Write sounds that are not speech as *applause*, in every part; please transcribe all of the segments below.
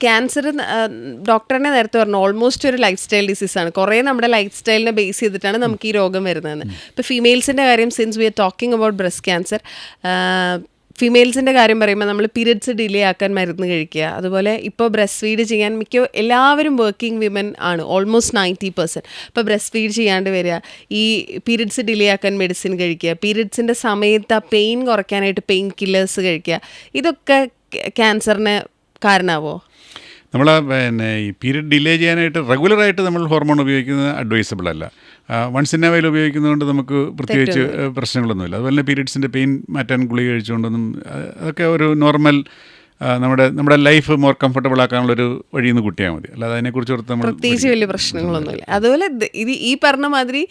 Cancer ഡോക്ടറിനെ നേരത്തെ പറഞ്ഞു ഓൾമോസ്റ്റ് ഒരു ലൈഫ് സ്റ്റൈൽ ഡിസീസാണ് കുറേ നമ്മുടെ ലൈഫ് സ്റ്റൈലിനെ ബേസ് ചെയ്തിട്ടാണ് നമുക്ക് ഈ രോഗം വരുന്നത് ഇപ്പോൾ ഫീമെയിൽസിന്റെ കാര്യം since we are talking about breast cancer ഫീമെയിൽസിന്റെ കാര്യം പറയുമ്പോൾ നമ്മൾ പീരിയഡ്സ് ഡിലേ ആക്കാൻ മരുന്ന് കഴിക്കുക. അതുപോലെ ഇപ്പോൾ ബ്രസ്റ്റ് ഫീഡ് ചെയ്യാൻ മിക്ക എല്ലാവരും വർക്കിംഗ് വിമൻ ആണ് ഓൾമോസ്റ്റ് നയന്റി പെർസെന്റ് ഇപ്പോൾ ബ്രസ്റ്റ് ഫീഡ് ചെയ്യാണ്ട് വരിക ഈ പീരിയഡ്സ് ഡിലേ ആക്കാൻ മെഡിസിൻ കഴിക്കുക പീരിയഡ്സിന്റെ സമയത്ത് ആ പെയിൻ കുറയ്ക്കാനായിട്ട് പെയിൻ കില്ലേഴ്സ് കഴിക്കുക ഇതൊക്കെ ക്യാൻസറിന് കാരണമാവോ നമ്മൾ പിന്നെ ഈ പീരീഡ് ഡിലേ ചെയ്യാനായിട്ട് റെഗുലറായിട്ട് നമ്മൾ ഹോർമോൺ ഉപയോഗിക്കുന്നത് അഡ്വൈസബിൾ അല്ല. വൺസ് ഇൻ എ വൈൽ ഉപയോഗിക്കുന്നതുകൊണ്ട് നമുക്ക് പ്രത്യേകിച്ച് പ്രശ്നങ്ങളൊന്നുമില്ല. അതുപോലെ തന്നെ പീരീഡ്സിന്റെ പെയിൻ മാറ്റാൻ ഗുളിക കഴിച്ചുകൊണ്ടൊന്നും അതൊക്കെ ഒരു നോർമൽ നമ്മുടെ നമ്മുടെ ലൈഫ് മോർ കംഫർട്ടബിൾ ആക്കാനുള്ള ഒരു വഴിയിൽ നിന്ന് കൂട്ടിയാൽ മതി. അല്ലാതെ അതിനെക്കുറിച്ച് ഓർത്ത് നമ്മൾ പ്രത്യേകിച്ച് വലിയ പ്രശ്നങ്ങളൊന്നുമില്ല. അതുപോലെ ഇത് ഈ പറഞ്ഞ മാതിരി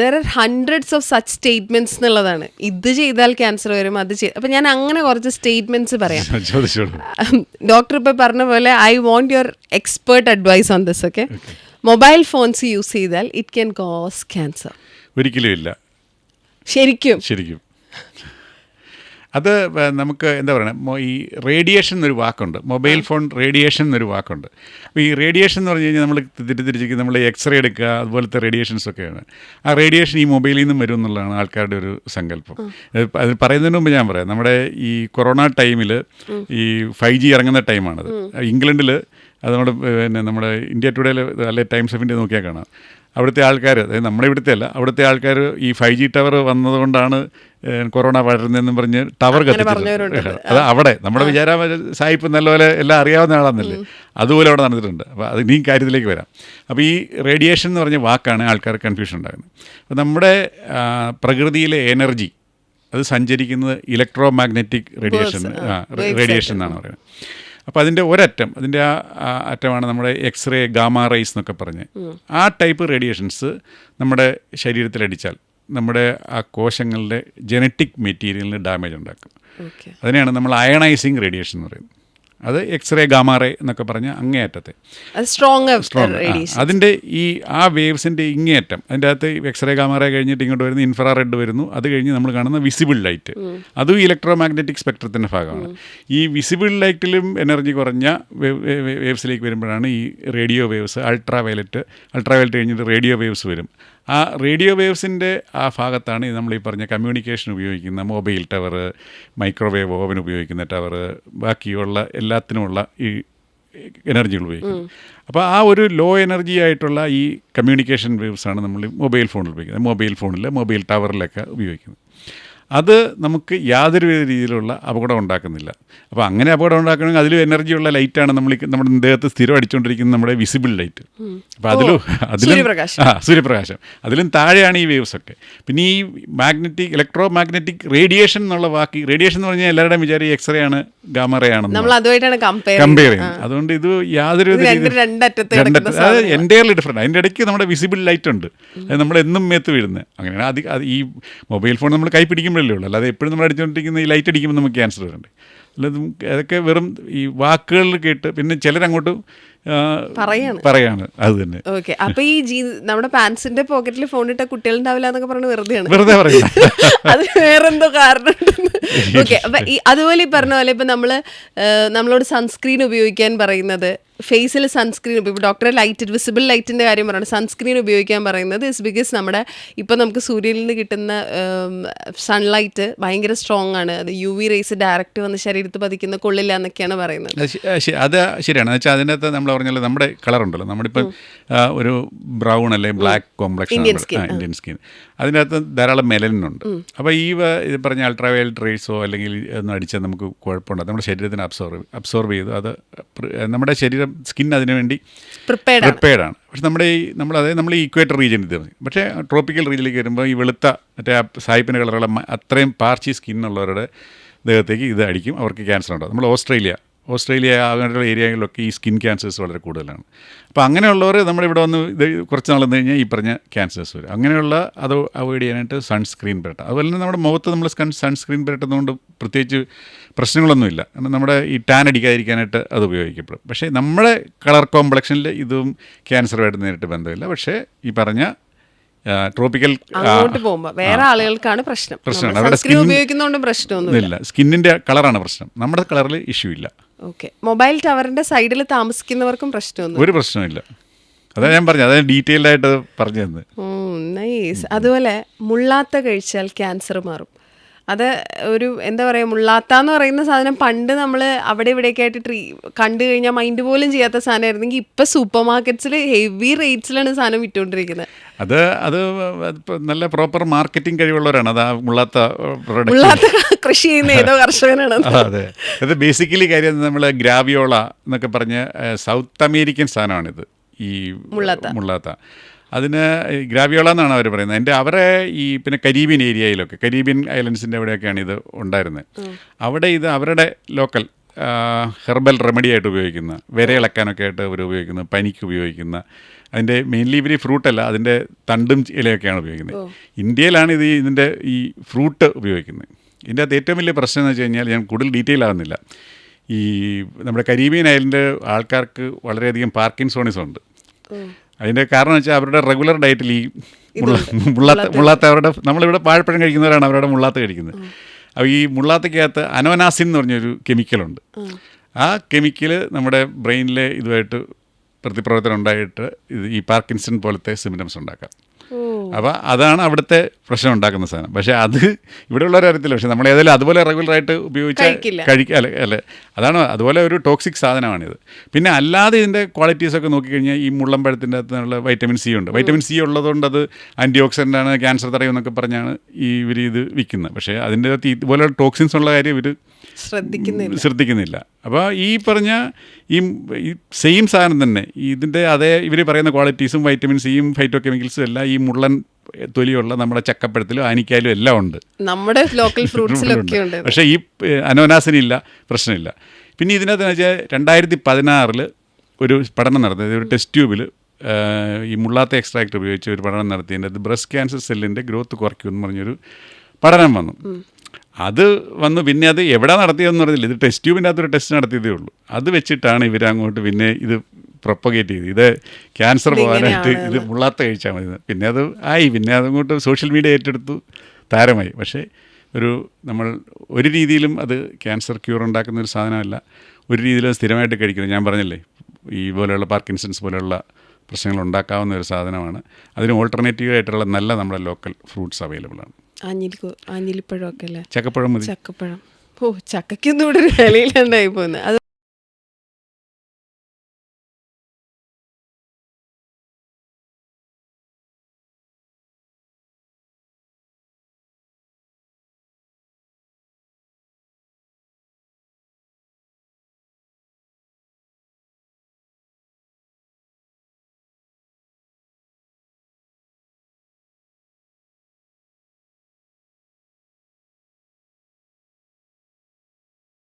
there are hundreds of such statements എന്നുള്ളതാണ്. ഇത് ചെയ്താൽ ക്യാൻസർ വരും അത് ചെയ്ത് അപ്പം ഞാൻ അങ്ങനെ കുറച്ച് സ്റ്റേറ്റ്മെന്റ്സ് പറയാം. *laughs* ഡോക്ടർ ഇപ്പൊ പറഞ്ഞ പോലെ I want your expert advice on this okay mobile phones use ചെയ്താൽ ഇറ്റ് ക്യാൻ കോസ് ക്യാൻസർ ഒരിക്കലും ഇല്ല. ശരിക്കും. ശരിക്കും. അത് നമുക്ക് എന്താ പറയുക ഈ റേഡിയേഷൻ എന്നൊരു വാക്കുണ്ട്. മൊബൈൽ ഫോൺ റേഡിയേഷൻ എന്നൊരു വാക്കുണ്ട്. അപ്പോൾ ഈ റേഡിയേഷൻ എന്ന് പറഞ്ഞു കഴിഞ്ഞാൽ നമ്മൾ തിരിച്ചിരിക്കും. നമ്മൾ എക്സ്റേ എടുക്കുക അതുപോലത്തെ റേഡിയേഷൻസ് ഒക്കെയാണ്. ആ റേഡിയേഷൻ ഈ മൊബൈലിൽ നിന്നും വരും എന്നുള്ളതാണ് ആൾക്കാരുടെ ഒരു സങ്കല്പം. അത് പറയുന്നതിന് മുമ്പ് ഞാൻ പറയാം. നമ്മുടെ ഈ കൊറോണ ടൈമിൽ ഈ ഫൈവ് ജി ഇറങ്ങുന്ന ടൈമാണത്. ഇംഗ്ലണ്ടിൽ അത് നമ്മുടെ പിന്നെ നമ്മുടെ ഇന്ത്യ ടുഡേയിൽ അല്ലെ ടൈംസ് ഓഫ് ഇന്ത്യ നോക്കിയാൽ കാണാം. അവിടുത്തെ ആൾക്കാർ അതായത് നമ്മുടെ ഇവിടുത്തെ അല്ല അവിടുത്തെ ആൾക്കാർ ഈ ഫൈവ് ജി ടവർ വന്നതുകൊണ്ടാണ് കൊറോണ വളരുന്നതെന്നും പറഞ്ഞ് ടവർ കത്തിച്ചത്. അത് അവിടെ. നമ്മുടെ വിചാരം സായിപ്പ് നല്ലപോലെ എല്ലാം അറിയാവുന്ന ആളാണെന്നല്ലേ അതുപോലെ അവിടെ നടന്നിട്ടുണ്ട്. അപ്പോൾ അത് ഇനിയും കാര്യത്തിലേക്ക് വരാം. അപ്പോൾ ഈ റേഡിയേഷൻ എന്ന് പറഞ്ഞ വാക്കാണ് ആൾക്കാർ കൺഫ്യൂഷൻ ഉണ്ടാകുന്നത് അപ്പോൾ നമ്മുടെ പ്രകൃതിയിലെ എനർജി അത് സഞ്ചരിക്കുന്നത് ഇലക്ട്രോ മാഗ്നറ്റിക് റേഡിയേഷൻ റേഡിയേഷൻ എന്നാണ് പറയുന്നത്. അപ്പോൾ അതിന്റെ ഒരറ്റം അതിന്റെ ആ അറ്റമാണ് നമ്മുടെ എക്സ്റേ ഗാമ റൈസ് എന്നൊക്കെ പറഞ്ഞ്. ആ ടൈപ്പ് റേഡിയേഷൻസ് നമ്മുടെ ശരീരത്തിലടിച്ചാൽ നമ്മുടെ ആ കോശങ്ങളുടെ ജനറ്റിക് മെറ്റീരിയലിന് ഡാമേജ് ഉണ്ടാക്കും. അതിനെയാണ് നമ്മൾ അയണൈസിങ് റേഡിയേഷൻ എന്ന് പറയുന്നത്. അത് എക്സ്റേ ഗാമാറേ എന്നൊക്കെ പറഞ്ഞ അങ്ങേയറ്റത്തെ. സ്ട്രോങ് സ്ട്രോങ് അതിന്റെ ഈ ആ വേവ്സിന്റെ ഇങ്ങേയറ്റം അതിന്റെ അകത്ത് എക്സ്റേ ഗാമാറേ കഴിഞ്ഞിട്ട് ഇങ്ങോട്ട് വരുന്ന ഇൻഫ്രാറെഡ് വരുന്നു. അത് കഴിഞ്ഞ് നമ്മൾ കാണുന്ന വിസിബിൾ ലൈറ്റ് അതും ഇലക്ട്രോ മാഗ്നറ്റിക് സ്പെക്ട്രത്തിന്റെ ഭാഗമാണ് ഈ വിസിബിൾ ലൈറ്റിലും എനർജി കുറഞ്ഞ വേവ്സിലേക്ക് വരുമ്പോഴാണ് ഈ radio waves ultraviolet ultraviolet കഴിഞ്ഞിട്ട് റേഡിയോ വേവ്സ് വരും. ആ റേഡിയോ വേവ്സിന്റെ ആ ഭാഗത്താണ് ഈ നമ്മൾ ഈ പറഞ്ഞ കമ്മ്യൂണിക്കേഷൻ ഉപയോഗിക്കുന്ന മൊബൈൽ ടവർ മൈക്രോവേവ് ഓവൻ ഉപയോഗിക്കുന്ന ടവർ ബാക്കിയുള്ള എല്ലാത്തിനുമുള്ള ഈ എനർജികൾ ഉപയോഗിക്കുന്നത്. അപ്പോൾ ആ ഒരു ലോ എനർജി ആയിട്ടുള്ള ഈ കമ്മ്യൂണിക്കേഷൻ വേവ്സാണ് നമ്മൾ മൊബൈൽ ഫോണിൽ ഉപയോഗിക്കുന്നത്. മൊബൈൽ ഫോണിൽ മൊബൈൽ ടവറിലൊക്കെ ഉപയോഗിക്കുന്നത്. അത് നമുക്ക് യാതൊരു വിധ രീതിയിലുള്ള അപകടം ഉണ്ടാക്കുന്നില്ല. അപ്പോൾ അങ്ങനെ അപകടം ഉണ്ടാക്കണമെങ്കിൽ അതിലും എനർജിയുള്ള ലൈറ്റാണ് നമ്മൾ നമ്മുടെ ദേഹത്ത് സ്ഥിരം അടിച്ചുകൊണ്ടിരിക്കുന്ന നമ്മുടെ വിസിബിൾ ലൈറ്റ്. അപ്പോൾ അതിലും അതിലും. ആ സൂര്യപ്രകാശം. അതിലും താഴെയാണ് ഈ വേവ്സ് ഒക്കെ. പിന്നെ ഈ മാഗ്നറ്റിക് ഇലക്ട്രോ മാഗ്നറ്റിക് റേഡിയേഷൻ എന്നുള്ള വാക്ക് റേഡിയേഷൻ എന്ന് പറഞ്ഞാൽ എല്ലാവരുടെയും വിചാരം എക്സ്റേ ആണ് ഗാമറേ ആണ് കമ്പയർ ചെയ്യുന്നത്. അതുകൊണ്ട് ഇത് യാതൊരു അത് എന്റയർലി ഡിഫറെന്റ് അതിന്റെ ഇടയ്ക്ക് നമ്മുടെ വിസിബിൾ ലൈറ്റ് ഉണ്ട്. അത് നമ്മൾ എന്നും മേത്ത് വീഴുന്നത്. അങ്ങനെയാണ് അത് ഈ മൊബൈൽ ഫോൺ നമ്മൾ കൈ പിടിക്കുമ്പോഴല്ലേ ഉള്ളൂ. അല്ലാതെ എപ്പോഴും നമ്മൾ അടിച്ചുകൊണ്ടിരിക്കുന്ന ഈ ലൈറ്റ് അടിക്കുമ്പോൾ നമുക്ക് ക്യാൻസർ വരണ്ടേ അല്ലാതെ അതൊക്കെ വെറും ഈ വാക്കുകളിൽ കേട്ട് പിന്നെ ചിലരങ്ങോട്ട് പറയാണ്. പറയാണ്. അത് തന്നെ. ഓക്കെ. അപ്പൊ ഈ ജീ നമ്മുടെ പാൻസിന്റെ പോക്കറ്റിൽ ഫോൺ ഇട്ട കുട്ടികളുണ്ടാവില്ല എന്നൊക്കെ പറഞ്ഞു വെറുതെയാണ്. വെറുതെ പറയുന്നത് *laughs* അത് വേറെന്തോ കാരണം *laughs* ഓക്കെ. അപ്പൊ ഈ അതുപോലെ ഈ പറഞ്ഞ പോലെ ഇപ്പൊ നമ്മൾ നമ്മളോട് സൺസ്ക്രീൻ ഉപയോഗിക്കാൻ പറയുന്നത് ഫേസിൽ സൺസ്ക്രീൻ ഇപ്പോൾ ഡോക്ടറെ ലൈറ്റ് വിസിബിൾ ലൈറ്റിന്റെ കാര്യം പറയുന്നത് സൺസ്ക്രീൻ ഉപയോഗിക്കാൻ പറയുന്നത് ഇസ് ബിക്കോസ് നമ്മുടെ ഇപ്പൊ നമുക്ക് സൂര്യനിൽ നിന്ന് കിട്ടുന്ന സൺലൈറ്റ് ഭയങ്കര സ്ട്രോങ് ആണ്. അത് യു വി റേസ് ഡയറക്റ്റ് വന്ന് ശരീരത്ത് പതിക്കുന്ന കൊള്ളില്ല എന്നൊക്കെയാണ് പറയുന്നത്. അത് ശരിയാണ്. വെച്ചാൽ അതിനകത്ത് നമ്മൾ പറഞ്ഞല്ലോ നമ്മുടെ കളർ ഉണ്ടല്ലോ. നമ്മളിപ്പം ഒരു ബ്രൗൺ അല്ലെ ബ്ലാക്ക് കോംപ്ലക്സ് ഇന്ത്യൻ സ്കിൻ അതിനകത്ത് ധാരാളം മെലനുണ്ട് അപ്പോൾ ഈ ഇത് പറഞ്ഞ അൾട്രാവയലറ്റ് റേസോ അല്ലെങ്കിൽ ഒന്നും അടിച്ചാൽ നമുക്ക് കുഴപ്പമുണ്ട്. നമ്മുടെ ശരീരത്തിന് അബ്സോർവ് അബ്സോർവ് ചെയ്തു. അത് നമ്മുടെ ശരീരം സ്കിൻ അതിനു വേണ്ടി പ്രിപ്പയർഡ് ആണ്. പക്ഷെ നമ്മുടെ ഈ നമ്മൾ അതായത് നമ്മൾ ഈ ഇക്വേറ്റർ റീജിയൻ ഇത് പറഞ്ഞു പക്ഷേ ട്രോപ്പിക്കൽ റീജിയനിലേക്ക് വരുമ്പോൾ ഈ വെളുത്ത മറ്റേ സായിപ്പിന്റെ കളറുള്ള അത്രയും പാർച്ചി സ്കിന്നുള്ളവരുടെ ദേഹത്തേക്ക് ഇത് അടിക്കും അവർക്ക് ക്യാൻസർ ഉണ്ടാകും നമ്മൾ ഓസ്ട്രേലിയ ഓസ്ട്രേലിയ അങ്ങനെയുള്ള ഏരിയകളിലൊക്കെ ഈ സ്കിൻ ക്യാൻസേഴ്സ് വളരെ കൂടുതലാണ്. അപ്പോൾ അങ്ങനെയുള്ളവർ നമ്മളിവിടെ വന്ന് ഇത് കുറച്ച് നാൾ നിന്ന് കഴിഞ്ഞാൽ ഈ പറഞ്ഞ ക്യാൻസേഴ്സ് വരും. അങ്ങനെയുള്ള അത് അവോയ്ഡ് ചെയ്യാനായിട്ട് സൺസ്ക്രീൻ പുരട്ടുക അതുപോലെ തന്നെ നമ്മുടെ മുഖത്ത് നമ്മൾ സൺ സൺസ്ക്രീൻ പുരട്ടുന്നതുകൊണ്ട് പ്രത്യേകിച്ച് പ്രശ്നങ്ങളൊന്നുമില്ല. കാരണം നമ്മുടെ ഈ ടാൻ അടിക്കാതിരിക്കാനായിട്ട് അത് ഉപയോഗിക്കപ്പെടും. പക്ഷേ നമ്മുടെ കളർ കോംപ്ലക്ഷനിൽ ഇതും ക്യാൻസറുമായിട്ട് നേരിട്ട് ബന്ധമില്ല. പക്ഷേ ഈ പറഞ്ഞ ട്രോപ്പിക്കൽ വേറെ ആളുകൾക്കാണ് പ്രശ്നം. പ്രശ്നമാണ്. അവരുടെ sunscreen ഉപയോഗിക്കുന്നതുകൊണ്ട് പ്രശ്നമൊന്നുമില്ല. സ്കിന്നിന്റെ കളറാണ് പ്രശ്നം. നമ്മുടെ കളറിൽ ഇഷ്യൂ ഇല്ല. ഓക്കെ. മൊബൈൽ ടവറിന്റെ സൈഡിൽ താമസിക്കുന്നവർക്കും പ്രശ്നമൊന്നും ഒരു പ്രശ്നമില്ല അതാ ഞാൻ പറഞ്ഞു അതായത് ഡീറ്റെയിൽഡ് ആയിട്ട് പറഞ്ഞു തന്നെ നൈസ്. അതുപോലെ മുള്ളാത്ത കഴിച്ചാൽ ക്യാൻസർ മാറും. അത് ഒരു എന്താ പറയുക മുള്ളാത്ത എന്ന് പറയുന്ന സാധനം പണ്ട് നമ്മൾ അവിടെ ഇവിടെയൊക്കെ ആയിട്ട് ട്രീ കണ്ടു കഴിഞ്ഞാൽ മൈൻഡ് പോലും ചെയ്യാത്ത സാധനമായിരുന്നെങ്കിൽ ഇപ്പം സൂപ്പർ മാർക്കറ്റ്സിൽ ഹെവി റേറ്റ്സിലാണ് സാധനം വിറ്റുകൊണ്ടിരിക്കുന്നത് അത് അത് നല്ല പ്രോപ്പർ മാർക്കറ്റിംഗ് കഴിവുള്ളവരാണ്. അത് ആ മുള്ളാത്ത പ്രൊഡക്റ്റ് മുള്ളാത്ത കൃഷി ചെയ്യുന്ന ഏതോ കർഷകനാണ് അതെ. അത്. ബേസിക്കലി കാര്യം നമ്മൾ ഗ്രാവിയോള എന്നൊക്കെ പറഞ്ഞ് സൗത്ത് അമേരിക്കൻ സാധനമാണിത്. ഈ മുള്ളാത്ത. മുള്ളാത്ത. അതിന് ഗ്രാവിയോള എന്നാണ് അവർ പറയുന്നത്. എന്റെ അവരെ ഈ പിന്നെ കരീബിയൻ ഏരിയയിലൊക്കെ കരീബിയൻ ഐലൻഡ്സിന്റെ അവിടെയൊക്കെയാണ് ഇത് ഉണ്ടായിരുന്നത്. അവിടെ ഇത് അവരുടെ ലോക്കൽ ഹെർബൽ റെമഡി ആയിട്ട് ഉപയോഗിക്കുന്ന വിരയിളക്കാനൊക്കെ ആയിട്ട് അവർ ഉപയോഗിക്കുന്ന പനിക്ക് ഉപയോഗിക്കുന്ന അതിന്റെ മെയിൻലി ഇവർ ഫ്രൂട്ടല്ല അതിന്റെ തണ്ടും ഇലയൊക്കെയാണ് ഉപയോഗിക്കുന്നത്. ഇന്ത്യയിലാണ് ഇത് ഇതിന്റെ ഈ ഫ്രൂട്ട് ഉപയോഗിക്കുന്നത്. ഇതിന്റെ അകത്ത് ഏറ്റവും വലിയ പ്രശ്നം എന്ന് വെച്ച് കഴിഞ്ഞാൽ ഞാൻ കൂടുതൽ ഡീറ്റെയിൽ ആവുന്നില്ല. ഈ നമ്മുടെ കരീബിയൻ ഐലൻഡ് ആൾക്കാർക്ക് വളരെയധികം പാർക്കിൻസോണിസം ഉണ്ട്. അതിന്റെ കാരണം വെച്ചാൽ അവരുടെ റെഗുലർ ഡയറ്റിൽ ഈ മുള്ളാത്ത മുള്ളാത്ത അവരുടെ നമ്മളിവിടെ വാഴപ്പഴം കഴിക്കുന്നവരാണ് അവരുടെ മുള്ളാത്ത കഴിക്കുന്നത്. അപ്പോൾ ഈ മുള്ളാത്തക്കകത്ത് അനോനാസിൻ എന്ന് പറഞ്ഞൊരു കെമിക്കലുണ്ട് ആ കെമിക്കൽ നമ്മുടെ ബ്രെയിനിലെ ഇതുമായിട്ട് പ്രതിപ്രവർത്തനം ഉണ്ടായിട്ട് ഇത് ഈ പാർക്കിൻസൺ പോലത്തെ സിംറ്റംസ് ഉണ്ടാക്കാം. അപ്പോൾ അതാണ് അവിടുത്തെ പ്രശ്നം ഉണ്ടാക്കുന്ന സാധനം. പക്ഷേ അത് ഇവിടെ ഉള്ളവരെ അറിയത്തില്ല പക്ഷേ നമ്മൾ ഏതായാലും അതുപോലെ റെഗുലറായിട്ട് ഉപയോഗിച്ചാൽ കഴിക്കില്ല. കഴിക്കുക അല്ലെ അല്ലെ. അതാണ് അതുപോലെ ഒരു ടോക്സിക് സാധനമാണിത്. പിന്നെ അല്ലാതെ ഇതിന്റെ ക്വാളിറ്റീസ് ഒക്കെ നോക്കിക്കഴിഞ്ഞാൽ ഈ മുള്ളമ്പഴത്തിന്റെ അകത്തുള്ള വൈറ്റമിൻ സി ഉണ്ട്. വൈറ്റമിൻ സി ഉള്ളതുകൊണ്ട് അത് ആന്റി ഓക്സിഡന്റ് ആണ് ക്യാൻസർ തടയുമെന്നൊക്കെ പറഞ്ഞാണ് ഈ ഇവർ ഇത് വിൽക്കുന്നത്. പക്ഷേ അതിന്റെ അകത്ത് ഇതുപോലെ ടോക്സിൻസ് ഉള്ള കാര്യം ഇവർ ശ്രദ്ധിക്കുന്നില്ല. ശ്രദ്ധിക്കുന്നില്ല. അപ്പോൾ ഈ പറഞ്ഞ ഈ സെയിം സാധനം തന്നെ ഇതിന്റെ അതേ ഇവർ പറയുന്ന ക്വാളിറ്റീസും വൈറ്റമിൻ സിയും ഫൈറ്റോ കെമിക്കൽസും എല്ലാം ഈ മുള്ളൻ തൊലിയുള്ള നമ്മുടെ ചക്കപ്പഴത്തിലും ആനിക്കായാലും എല്ലാം ഉണ്ട്. നമ്മുടെ ലോക്കൽ ഫ്രൂട്ട്സിലൊക്കെ *laughs* ഉണ്ട്. പക്ഷേ ഈ അനോനാസിനില്ല പ്രശ്നമില്ല. പിന്നെ ഇതിനകത്ത് വെച്ചാൽ രണ്ടായിരത്തി പതിനാറിൽ ഒരു പഠനം നടത്തിയത് ഒരു ടെസ്റ്റ് ട്യൂബിൽ ഈ മുള്ളാത്ത എക്സ്ട്രാക്ട് ഉപയോഗിച്ച് ഒരു പഠനം നടത്തിയതിന്റെ അത് ബ്രസ്റ്റ് ക്യാൻസർ സെല്ലിന്റെ ഗ്രോത്ത് കുറയ്ക്കുമെന്ന് പറഞ്ഞൊരു പഠനം വന്നു. അത് വന്ന് പിന്നെ അത് എവിടെ നടത്തിയതെന്ന് പറഞ്ഞില്ല ഇത് ടെസ്റ്റ് ട്യൂബിന്റെ അകത്തൊരു ടെസ്റ്റ് നടത്തിയതേ ഉള്ളൂ. അത് വെച്ചിട്ടാണ് ഇവർ അങ്ങോട്ട് പിന്നെ ഇത് പ്രൊപ്പഗേറ്റ് ചെയ്ത്. ഇത് ക്യാൻസർ പോകാനായിട്ട് ഇത് മുള്ളാത്ത കഴിച്ചാൽ മതി. പിന്നെ അത് ആയി. പിന്നെ അതങ്ങോട്ട് സോഷ്യൽ മീഡിയ ഏറ്റെടുത്തു. താരമായി. പക്ഷേ ഒരു നമ്മൾ ഒരു രീതിയിലും അത് ക്യാൻസർ ക്യൂർ ഉണ്ടാക്കുന്ന ഒരു സാധനമല്ല. ഒരു രീതിയിലും സ്ഥിരമായിട്ട് കഴിക്കുന്നത് ഞാൻ പറഞ്ഞല്ലേ ഈ പോലെയുള്ള പാർക്കിൻസൺസ് പോലെയുള്ള പ്രശ്നങ്ങൾ ഉണ്ടാക്കാവുന്ന ഒരു സാധനമാണ്. അതിന് ഓൾട്ടർനേറ്റീവ് ആയിട്ടുള്ള നല്ല നമ്മുടെ ലോക്കൽ ഫ്രൂട്ട്സ് അവൈലബിൾ ആണ്. ആഞ്ഞിലി ആഞ്ഞിലിപ്പഴം ഒക്കെ അല്ലേ? ചക്കപ്പഴം മതി. ചക്കപ്പഴം. ഓ ചക്കയ്ക്കൊന്നും ഇവിടെ ഒരു വിലയില്ലാണ്ടായി പോകുന്നത് അത്